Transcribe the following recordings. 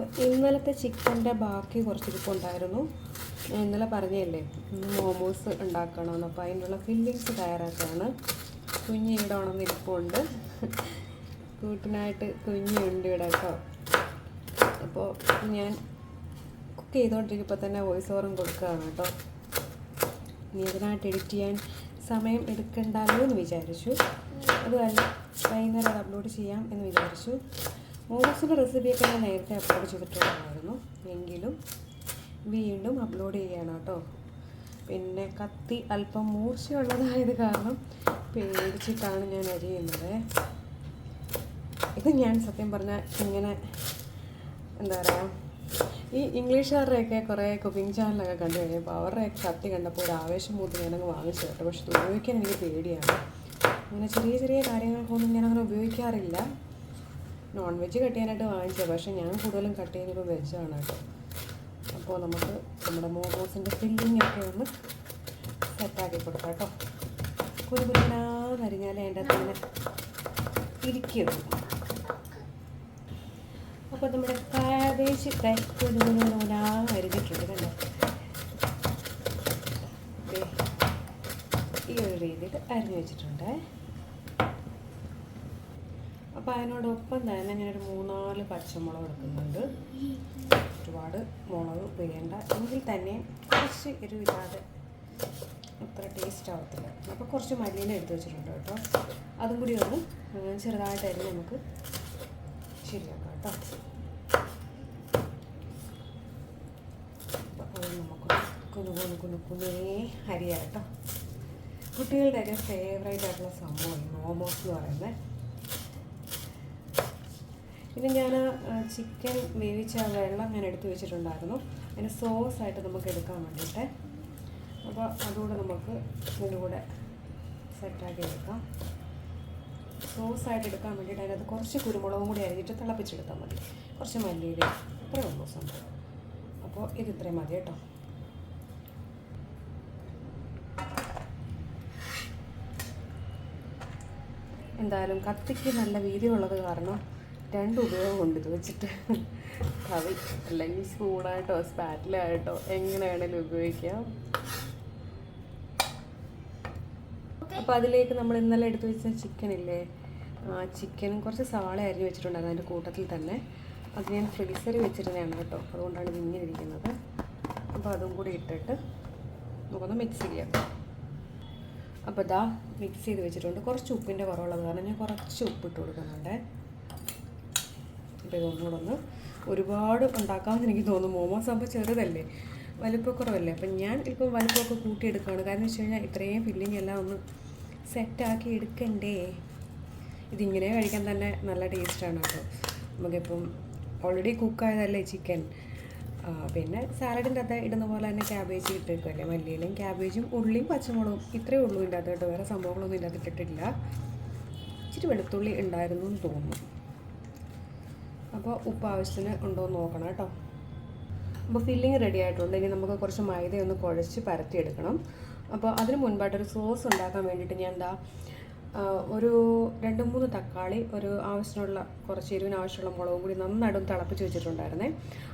അപ്പോൾ ഇന്നലത്തെ ചിക്കന്റെ ബാക്കി കുറച്ച് ഇരിപ്പുണ്ടായിരുന്നു ഞാൻ ഇന്നലെ പറഞ്ഞല്ലേ മോമോസ് ഉണ്ടാക്കണമെന്ന്. അപ്പോൾ അതിനുള്ള ഫില്ലിങ്സ് തയ്യാറാക്കുകയാണ്. കുഞ്ഞ് ഇവിടെ ഉണർന്നിരിപ്പുണ്ട് കൂട്ടിനായിട്ട് കുഞ്ഞുണ്ട് ഇവിടെ കേട്ടോ. അപ്പോൾ ഞാൻ കുക്ക് ചെയ്തുകൊണ്ടിരിക്കുമ്പോൾ തന്നെ വോയിസ് ഓവറും കൊടുക്കുകയാണ് കേട്ടോ. ഇനി ഇതിനായിട്ട് എഡിറ്റ് ചെയ്യാൻ സമയം എടുക്കണ്ടല്ലോ എന്ന് വിചാരിച്ചു. അതുമല്ല വൈകുന്നേരം അപ്ലോഡ് ചെയ്യാം എന്ന് വിചാരിച്ചു. മോമോസിന്റെ റെസിപ്പിയൊക്കെ ഞാൻ നേരത്തെ അപ്ലോഡ് ചെയ്തിട്ടുണ്ടായിരുന്നു എങ്കിലും വീണ്ടും അപ്ലോഡ് ചെയ്യണം കേട്ടോ. പിന്നെ കത്തി അല്പം മൂർച്ചയുള്ളതായത് കാരണം പേടിച്ചിട്ടാണ് ഞാൻ അരിയുന്നത്. ഇത് ഞാൻ സത്യം പറഞ്ഞാൽ ഇങ്ങനെ എന്താ പറയുക ഈ ഇംഗ്ലീഷുകാരുടെയൊക്കെ കുറേ കുക്കിംഗ് ചാനലൊക്കെ കണ്ടു കഴിഞ്ഞപ്പോൾ അവരുടെയൊക്കെ കത്തി കണ്ടപ്പോൾ ഒരു ആവേശം മൂത്ത് ഞാനങ്ങ് വാങ്ങിച്ചു കേട്ടോ. പക്ഷെ ഉപയോഗിക്കാൻ എനിക്ക് പേടിയാണ്. അങ്ങനെ ചെറിയ ചെറിയ കാര്യങ്ങൾക്കൊന്നും ഞാനങ്ങനെ ഉപയോഗിക്കാറില്ല. നോൺ വെജ് കട്ട് ചെയ്യാനായിട്ട് വാങ്ങിച്ചത്. പക്ഷേ ഞാൻ കൂടുതലും കട്ട് ചെയ്യുന്നത് വെജാണ് കേട്ടോ. അപ്പോൾ നമുക്ക് നമ്മുടെ മോമോസിന്റെ ഫില്ലിംഗ് ഒക്കെ ഒന്ന് സെറ്റാക്കി കൊടുക്കാം കേട്ടോ. കുരു കുരുനാന്നരിഞ്ഞാലേ അതിന്റെ അകത്ത് ഇരിക്കും. അപ്പോൾ നമ്മുടെ കാബേജ് കുരുകുരുനാ അരിഞ്ഞിട്ടുണ്ട് കണ്ടോ? ഈ ഒരു രീതിയിൽ അരിഞ്ഞു വെച്ചിട്ടുണ്ട്. അപ്പോൾ അതിനോടൊപ്പം തന്നെ ഞാനൊരു മൂന്നാൽ പച്ചമുളക് എടുക്കുന്നുണ്ട്. ഒരുപാട് മുളക് വേണ്ട. എങ്കിൽ തന്നെ കുറച്ച് എരിവില്ലാതെ അത്ര ടേസ്റ്റ് ആവത്തില്ല. അപ്പോൾ കുറച്ച് മല്ലിയില എടുത്ത് വെച്ചിട്ടുണ്ട് കേട്ടോ. അതും കൂടി ഒന്ന് ചെറുതായിട്ട് അരി നമുക്ക് ശരിയാക്കാം കേട്ടോ. അപ്പോൾ നമുക്ക് കുന്നു കുന്നു കുന്നു കുന്നേ അരിയാട്ടോ കേട്ടോ. കുട്ടികളുടെയൊക്കെ ഫേവറേറ്റ് ആയിട്ടുള്ള സംഭവം മോമോസ് എന്ന് പറയുന്നത്. പിന്നെ ഞാൻ ചിക്കൻ വേവിച്ച വെള്ളം ഞാൻ എടുത്തു വെച്ചിട്ടുണ്ടായിരുന്നു. അതിന് സോസ് ആയിട്ട് നമുക്ക് എടുക്കാൻ വേണ്ടിയിട്ട്. അപ്പോൾ അതുകൂടെ നമുക്ക് ഇതിന്റെ കൂടെ സെറ്റാക്കി എടുക്കാം. സോസ് ആയിട്ട് എടുക്കാൻ വേണ്ടിയിട്ട് അതിനകത്ത് കുറച്ച് കുരുമുളകും കൂടി അരിഞ്ഞിട്ട് തിളപ്പിച്ചെടുത്താൽ മതി. കുറച്ച് മല്ലിയില ഇത്രയേ ഉള്ളൂ സംഭവം. അപ്പോൾ ഇത് ഇത്രയും മതി കേട്ടോ. എന്തായാലും കത്തിക്ക് നല്ല വീതിയുള്ളത് കാരണം രണ്ട് ഉപയോഗമുണ്ട് ഇത് വെച്ചിട്ട്. കവി അല്ലെങ്കിൽ സ്പൂണായിട്ടോ സ്പാറ്റിലായിട്ടോ എങ്ങനെ വേണേലും ഉപയോഗിക്കാം. അപ്പോൾ അതിലേക്ക് നമ്മൾ ഇന്നലെ എടുത്തു വെച്ച ചിക്കൻ ഇല്ലേ? ആ ചിക്കനും കുറച്ച് സവാള അരിഞ്ഞ് വെച്ചിട്ടുണ്ടായിരുന്നു അതിന്റെ കൂട്ടത്തിൽ തന്നെ. അത് ഞാൻ ഫ്രീസറിൽ വെച്ചിരുന്നതാണ് കേട്ടോ. അതുകൊണ്ടാണ് ഇത് ഇങ്ങനെ ഇരിക്കുന്നത്. അപ്പോൾ അതും കൂടി ഇട്ടിട്ട് നമുക്കൊന്ന് മിക്സ് ചെയ്യാം. അപ്പോൾ ഇതാ മിക്സ് ചെയ്ത് വെച്ചിട്ടുണ്ട്. കുറച്ച് ഉപ്പിന്റെ കുറവുള്ളത് കാരണം ഞാൻ കുറച്ച് ഉപ്പിട്ട് കൊടുക്കുന്നുണ്ട്. ഇതൊന്നുകൂടെ ഒന്ന് ഒരുപാട് ഉണ്ടാക്കാമെന്ന് എനിക്ക് തോന്നുന്നു. മോമോസ് ആകുമ്പോൾ ചെറുതല്ലേ? വലിപ്പക്കുറവല്ലേ? അപ്പം ഞാൻ ഇപ്പം വലിപ്പമൊക്കെ കൂട്ടിയെടുക്കുകയാണ്. കാരണം വെച്ച് കഴിഞ്ഞാൽ ഇത്രയും ഫില്ലിംഗ് എല്ലാം ഒന്ന് സെറ്റാക്കി എടുക്കണ്ടേ? ഇതിങ്ങനെ കഴിക്കാൻ തന്നെ നല്ല ടേസ്റ്റാണ് കേട്ടോ. നമുക്കിപ്പം ഓൾറെഡി കുക്കായതല്ലേ ചിക്കൻ പിന്നെ സാലഡിന്റെ അകത്ത് ഇടുന്ന പോലെ തന്നെ ക്യാബേജ് ഇട്ടേക്കുമല്ലേ മല്ലിയിലും ക്യാബേജും ഉള്ളിയും പച്ചമുളകും ഇത്രയേ ഉള്ളൂ ഇതിന്റെ വേറെ സംഭവങ്ങളൊന്നും ഇതിന്റെ ഇച്ചിരി വെളുത്തുള്ളി ഉണ്ടായിരുന്നു എന്ന് തോന്നുന്നു. അപ്പോൾ ഉപ്പ് ആവശ്യത്തിന് ഉണ്ടോ എന്ന് നോക്കണം കേട്ടോ. അപ്പോൾ ഫില്ലിങ് റെഡി ആയിട്ടുണ്ട്. ഇനി നമുക്ക് കുറച്ച് മൈദ ഒന്ന് കുഴച്ച് പരത്തിയെടുക്കണം. അപ്പോൾ അതിന് മുൻപായിട്ടൊരു സോസ് ഉണ്ടാക്കാൻ വേണ്ടിയിട്ട് ഞാൻ എന്താ ഒരു രണ്ട് മൂന്ന് തക്കാളി ഒരു ആവശ്യമുള്ള കുറച്ച് എരിവിന് ആവശ്യമുള്ള മുളകും കൂടി നന്നായിട്ടും തിളപ്പിച്ച് വെച്ചിട്ടുണ്ടായിരുന്നേ.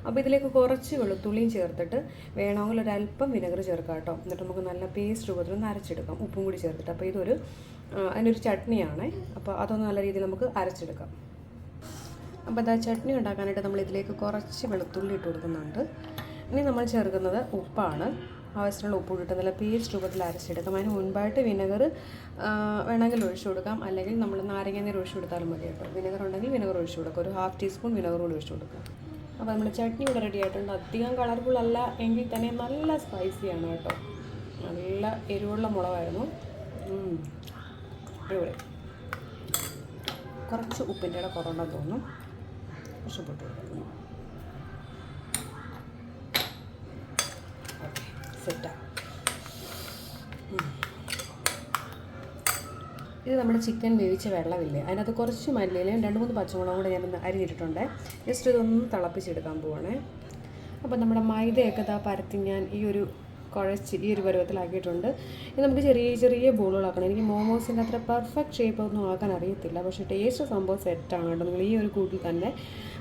അപ്പോൾ ഇതിലേക്ക് കുറച്ച് വെളുത്തുള്ളിയും ചേർത്തിട്ട് വേണമെങ്കിൽ ഒരു അല്പം വിനെഗർ ചേർക്കാം കേട്ടോ. എന്നിട്ട് നമുക്ക് നല്ല പേസ്റ്റ് രൂപത്തിൽ ഒന്ന് അരച്ചെടുക്കാം. ഉപ്പും കൂടി ചേർത്തിട്ട്. അപ്പോൾ ഇതൊരു അതിനൊരു ചട്നിയാണേ. അപ്പോൾ അതൊന്ന് നല്ല രീതിയിൽ നമുക്ക് അരച്ചെടുക്കാം. അപ്പോൾ അതാ ചട്നി ഉണ്ടാക്കാനായിട്ട് നമ്മൾ ഇതിലേക്ക് കുറച്ച് വെളുത്തുള്ളി ഇട്ട് കൊടുക്കുന്നുണ്ട്. ഇനി നമ്മൾ ചേർക്കുന്നത് ഉപ്പാണ്. ആവശ്യത്തിനുള്ള ഉപ്പ് ഇട്ട് നല്ല പേസ്റ്റ് രൂപത്തിൽ അരച്ചെടുക്കാം. അതിന് മുൻപായിട്ട് വിനെഗർ വേണമെങ്കിൽ ഒഴിച്ചു കൊടുക്കാം. അല്ലെങ്കിൽ നമ്മൾ നാരങ്ങ നീർ ഒഴിച്ചു കൊടുത്താലും മതി കേട്ടോ. വിനെഗർ ഉണ്ടെങ്കിൽ വിനെഗർ ഒഴിച്ചു കൊടുക്കുക ഒരു ഹാഫ് ടീസ്പൂൺ വിനെഗർ കൂടി ഒഴിച്ചു കൊടുക്കുക അപ്പോൾ നമ്മുടെ ചട്നി ഇവിടെ റെഡി ആയിട്ടുണ്ട്. അധികം കളർഫുൾ അല്ല. എങ്കിൽ തന്നെ നല്ല സ്പൈസിയാണ് കേട്ടോ. നല്ല എരിവുള്ള മുളകായിരുന്നു. അടിപൊളി. കുറച്ച് ഉപ്പിന്റെ കുറവുണ്ടെന്ന് തോന്നുന്നു. സെറ്റാണ് ഇത് നമ്മുടെ ചിക്കൻ വേവിച്ച വെള്ളമില്ലേ? അതിനകത്ത് കുറച്ച് മല്ലിയിലയും രണ്ട് മൂന്ന് പച്ചമുളകും കൂടെ ഞാനൊന്ന് അരിഞ്ഞിട്ടുണ്ട് ജസ്റ്റ് ഇതൊന്ന് തിളപ്പിച്ചെടുക്കാൻ പോവാണേ. അപ്പോൾ നമ്മുടെ മൈദയൊക്കെ ഇതാ പരത്തി ഞാൻ ഈ ഒരു കുഴച്ച് ഈ ഒരു പരുവത്തിലാക്കിയിട്ടുണ്ട്. ഇത് നമുക്ക് ചെറിയ ചെറിയ ബോളുകളാക്കണം. എനിക്ക് മോമോസിന്റെ അത്ര പെർഫെക്റ്റ് ഷേപ്പ് ഒന്നും ആക്കാൻ അറിയത്തില്ല. പക്ഷേ ടേസ്റ്റ് സംഭവം സെറ്റാണ് കേട്ടോ. നിങ്ങൾ ഈ ഒരു കൂട്ടിൽ തന്നെ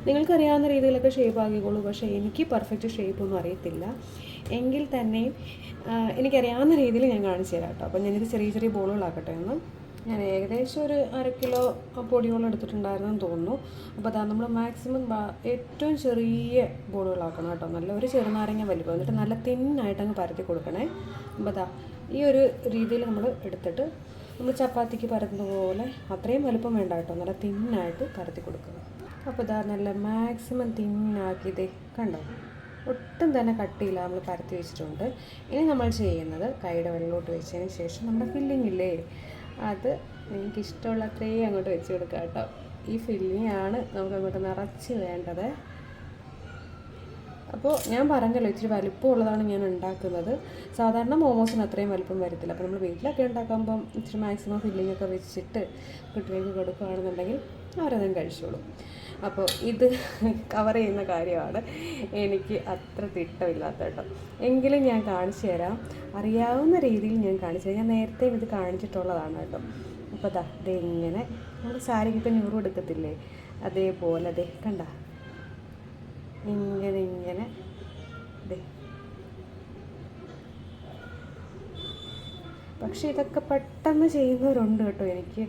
നിങ്ങൾക്കറിയാവുന്ന രീതിയിലൊക്കെ ഷേപ്പ് ആക്കിക്കോളൂ. പക്ഷേ എനിക്ക് പെർഫെക്റ്റ് ഷേപ്പ് ഒന്നും അറിയത്തില്ല. എങ്കിൽ തന്നെയും എനിക്കറിയാവുന്ന രീതിയിൽ ഞാൻ കാണിച്ചു തരാം കേട്ടോ. അപ്പോൾ ഞാനിത് ചെറിയ ചെറിയ ബോളുകളാക്കട്ടെ ഒന്ന്. ഞാൻ ഏകദേശം ഒരു അര കിലോ പൊടിയോളം എടുത്തിട്ടുണ്ടായിരുന്നെന്ന് തോന്നുന്നു. അപ്പോൾ അതാ നമ്മൾ മാക്സിമം ഏറ്റവും ചെറിയ ബോളുകളാക്കണം കേട്ടോ. നല്ല ഒരു ചെറുനാരങ്ങ വലിപ്പം. എന്നിട്ട് നല്ല തിന്നായിട്ട് അങ്ങ് പരത്തി കൊടുക്കണേ. അപ്പോൾ അതാ ഈ ഒരു രീതിയിൽ നമ്മൾ എടുത്തിട്ട് നമ്മൾ ചപ്പാത്തിക്ക് പരത്തുന്ന പോലെ അത്രയും വലുപ്പം വേണ്ട കേട്ടോ. നല്ല തിന്നായിട്ട് പരത്തി കൊടുക്കുക. അപ്പോൾ ഇതാ നല്ല മാക്സിമം തിന്നാക്കി ഇതേ കണ്ടോ? ഒട്ടും തന്നെ കട്ടിയില്ല നമ്മൾ പരത്തി വെച്ചിട്ടുണ്ട്. ഇനി നമ്മൾ ചെയ്യുന്നത് കൈയുടെ വെള്ളോട്ട് വെച്ചതിന് ശേഷം നമ്മുടെ ഫില്ലിംഗ് ഇല്ലേ? അത് നിങ്ങൾക്ക് ഇഷ്ടമുള്ളത്രയും അങ്ങോട്ട് വെച്ച് കൊടുക്കാം കേട്ടോ ഈ ഫില്ലിംഗ് ആണ് നമുക്ക് അങ്ങോട്ട് നിറച്ച് വേണ്ടത്. അപ്പോൾ ഞാൻ പറഞ്ഞല്ലോ ഇച്ചിരി വലിപ്പമുള്ളതാണ് ഞാൻ ഉണ്ടാക്കുന്നത്. സാധാരണ മോമോസിന് അത്രയും വലിപ്പം വരത്തില്ല. അപ്പോൾ നമ്മൾ വീട്ടിലൊക്കെ ഉണ്ടാക്കുമ്പം ഇച്ചിരി മാക്സിമം ഫില്ലിംഗ് ഒക്കെ വെച്ചിട്ട് കുട്ടികൾക്ക് കൊടുക്കുകയാണെന്നുണ്ടെങ്കിൽ അവരതും കഴിച്ചോളും. അപ്പോൾ ഇത് കവർ ചെയ്യുന്ന കാര്യമാണ്. എനിക്ക് അത്ര തിട്ടമില്ലാത്ത കേട്ടോ. എങ്കിലും ഞാൻ കാണിച്ചു തരാം. അറിയാവുന്ന രീതിയിൽ ഞാൻ കാണിച്ചു തരാം. ഞാൻ നേരത്തെ ഇത് കാണിച്ചിട്ടുള്ളതാണ് കേട്ടോ. അപ്പോൾ ദാ ഇതെങ്ങനെ നമ്മൾ സാരിക്കൊക്കെ ഞൂറ് കൊടുക്കത്തില്ലേ? അതേപോലെ അതെ കണ്ട? ഇങ്ങനെ ഇങ്ങനെ. പക്ഷെ ഇതൊക്കെ പെട്ടെന്ന് ചെയ്യുന്നവരുണ്ട് കേട്ടോ എനിക്ക്.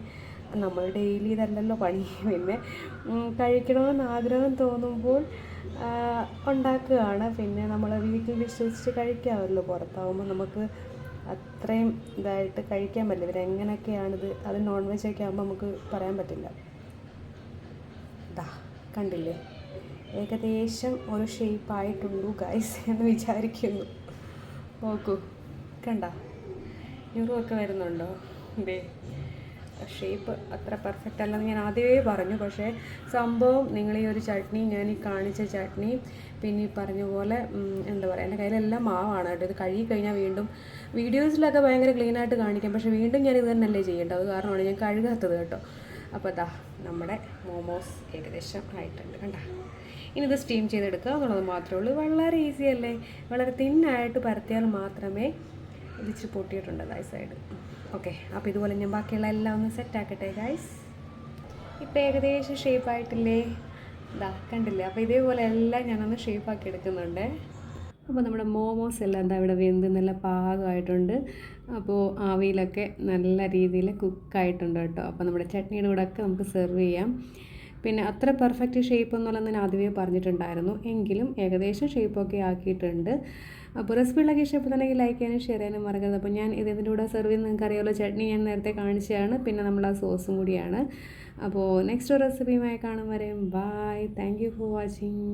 നമ്മൾ ഡെയിലി ഇതല്ലല്ലോ പണി. പിന്നെ കഴിക്കണമെന്ന് ആഗ്രഹം തോന്നുമ്പോൾ ഉണ്ടാക്കുകയാണ്. പിന്നെ നമ്മൾ വീട്ടിൽ വിശ്വസിച്ച് കഴിക്കാമല്ലോ. പുറത്താവുമ്പോൾ നമുക്ക് അത്രയും ഇതായിട്ട് കഴിക്കാൻ പറ്റില്ല. ഇവരെങ്ങനെയൊക്കെയാണിത്? അത് നോൺ വെജ് ഒക്കെ ആകുമ്പോൾ നമുക്ക് പറയാൻ പറ്റില്ല. ദാ കണ്ടില്ലേ? ഏകദേശം ഒരു ഷേപ്പ് ആയിട്ടുള്ളൂ ഗൈസ് എന്ന് വിചാരിക്കുന്നു. നോക്കൂ കണ്ട? ഞുറുമൊക്കെ വരുന്നുണ്ടോ? ഇതേ ഷേപ്പ് അത്ര പെർഫെക്റ്റ് അല്ലെന്ന് ഞാൻ ആദ്യമേ പറഞ്ഞു. പക്ഷേ സംഭവം നിങ്ങൾ ഈ ഒരു ചട്നി ഞാൻ ഈ കാണിച്ച ചട്നി പിന്നെ ഈ പറഞ്ഞ പോലെ എന്താ പറയുക എന്റെ കയ്യിലെല്ലാം മാവാണ് കേട്ടോ. ഇത് കഴുകി കഴിഞ്ഞാൽ വീണ്ടും വീഡിയോസിലൊക്കെ ഭയങ്കര ക്ലീൻ ആയിട്ട് കാണിക്കാം. പക്ഷേ വീണ്ടും ഞാൻ ഇത് തന്നെയല്ലേ ചെയ്യേണ്ടത്? അത് കാരണമാണ് ഞാൻ കഴുകാത്തത് കേട്ടോ. അപ്പോൾ ദാ നമ്മുടെ മോമോസ് ഏകദേശം ആയിട്ടുണ്ട്. കണ്ട? ഇനി ഇത് സ്റ്റീം ചെയ്തെടുക്കുക എന്നുള്ളത് മാത്രമേ ഉള്ളൂ. വളരെ ഈസി അല്ലേ? വളരെ തിന്നായിട്ട് പരത്തിയാൽ മാത്രമേ ഇത് ഇച്ചിരി പൊട്ടിയിട്ടുണ്ട് ഗൈസ് സൈഡ് ഓക്കെ അപ്പോൾ ഇതുപോലെ ഞാൻ ബാക്കിയുള്ള എല്ലാം ഒന്ന് സെറ്റ് ആക്കട്ടെ ഇപ്പം ഏകദേശം ഷേപ്പ് ആയിട്ടില്ലേ? ഇതാ കണ്ടില്ലേ? അപ്പോൾ ഇതേപോലെ എല്ലാം ഞാനൊന്ന് ഷേപ്പ് ആക്കി എടുക്കുന്നുണ്ട്. അപ്പോൾ നമ്മുടെ മോമോസ് എല്ലാം എന്താ ഇവിടെ വെന്ത് നല്ല പാകമായിട്ടുണ്ട്. അപ്പോൾ ആവിയിലൊക്കെ നല്ല രീതിയിൽ കുക്കായിട്ടുണ്ട് കേട്ടോ. അപ്പോൾ നമ്മുടെ ചട്നിയുടെ കൂടെ ഒക്കെ നമുക്ക് സെർവ് ചെയ്യാം. പിന്നെ അത്ര പെർഫെക്റ്റ് ഷേപ്പ് ഒന്നുമല്ലെന്ന് ഞാൻ ആദ്യമേ പറഞ്ഞിട്ടുണ്ടായിരുന്നു. എങ്കിലും ഏകദേശം ഷേപ്പൊക്കെ ആക്കിയിട്ടുണ്ട്. അപ്പോൾ റെസിപ്പികളൊക്കെ ഇഷ്ടപ്പെടുന്നുണ്ടെങ്കിൽ ലൈക്ക് ചെയ്യാനും ഷെയർ ചെയ്യാനും മറക്കരുത്. അപ്പോൾ ഞാൻ ഇത് ഇതിന്റെ കൂടെ സെർവ് ചെയ്യുന്നത് നിങ്ങൾക്ക് അറിയാമല്ലോ ചട്നി ഞാൻ നേരത്തെ കാണിച്ചതാണ്. പിന്നെ നമ്മൾ ആ സോസും കൂടിയാണ്. അപ്പോൾ നെക്സ്റ്റ് റെസിപ്പിയുമായി കാണും വരെയും bye thank you for watching